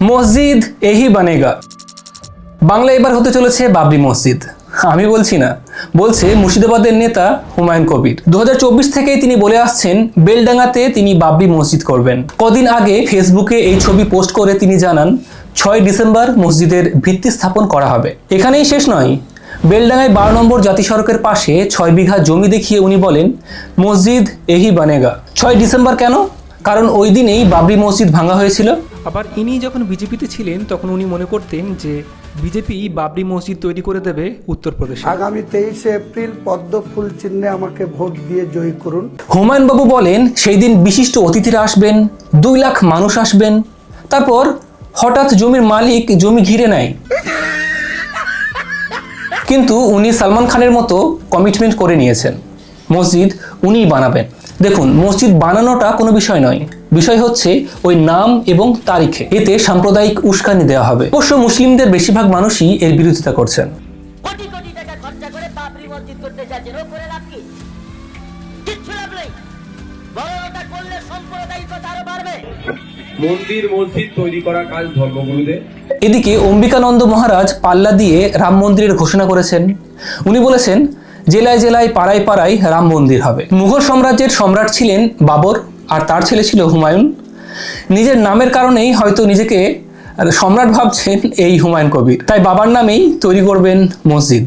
মসজিদ এহি বানেগা। বাংলা এবার হতে চলেছে বাবরি মসজিদ। আমি বলছি না, বলছে মুর্শিদাবাদের নেতা হুমায়ুন কবির। দুহাজার চব্বিশ থেকেই তিনি বলে আসছেন, বেলডাঙ্গাতে তিনি বাবরি মসজিদ করবেন। কদিন আগে ফেসবুকে এই ছবি পোস্ট করে তিনি জানান, ছয় ডিসেম্বর মসজিদের ভিত্তি স্থাপন করা হবে। এখানেই শেষ নয়, বেলডাঙ্গায় বারো নম্বর জাতি সড়কের পাশে ছয় বিঘা জমি দেখিয়ে উনি বলেন, মসজিদ এহি বানেগা। ছয় ডিসেম্বর কেন? কারণ ওই দিনেই বাবরি মসজিদ ভাঙা হয়েছিল। আবার ইনি যখন বিজেপিতে ছিলেন তখন উনি মনে করতেন যে বিজেপি বাবরি মসজিদ তৈরি করে দেবে উত্তরপ্রদেশে। আগামী তেইশে এপ্রিল পদ্ম ফুল চিহ্নে আমাকে ভোট দিয়ে জয়ী করুন। হুমায়ুন বাবু বলেন সেই দিন বিশিষ্ট অতিথিরা আসবেন দুই লাখ মানুষ আসবেন। তারপর হঠাৎ জমির মালিক জমি ঘিরে নেয়। কিন্তু উনি সালমান খানের মতো কমিটমেন্ট করে নিয়েছেন। মসজিদ উনিই বানাবেন। দেখুন মসজিদ বানানোটা কোনো বিষয় নয়। বিষয় হচ্ছে ওই নাম এবং তারিখে। এতে সাম্প্রদায়িক উস্কানি দেওয়া হবে। অবশ্য মুসলিমদের বেশিরভাগ মানুষই এর বিরোধিতা করছেন। কোটি কোটি টাকা খরচা করে বাবরি মসজিদ করতে যাচ্ছেন। ও করে লাভ কি? কিচ্ছু লাভ নেই। বরং করলে সাম্প্রদায়িকতা আরও বাড়বে। মন্দির মসজিদ তৈরি করা কাজ ধর্মগুরুদের? এদিকে অম্বিকানন্দ মহারাজ পাল্লা দিয়ে রাম মন্দিরের ঘোষণা করেছেন। উনি বলেছেন জেলায় জেলায়, পাড়ায় পাড়ায় রাম মন্দির হবে। মুঘল সাম্রাজ্যের সম্রাট ছিলেন বাবর, আর তার ছেলে ছিল হুমায়ুন। নিজের নামের কারণেই হয়তো নিজেকে সম্রাট ভাবছেন এই হুমায়ুন কবির। তাই বাবার নামেই তৈরি করবেন মসজিদ।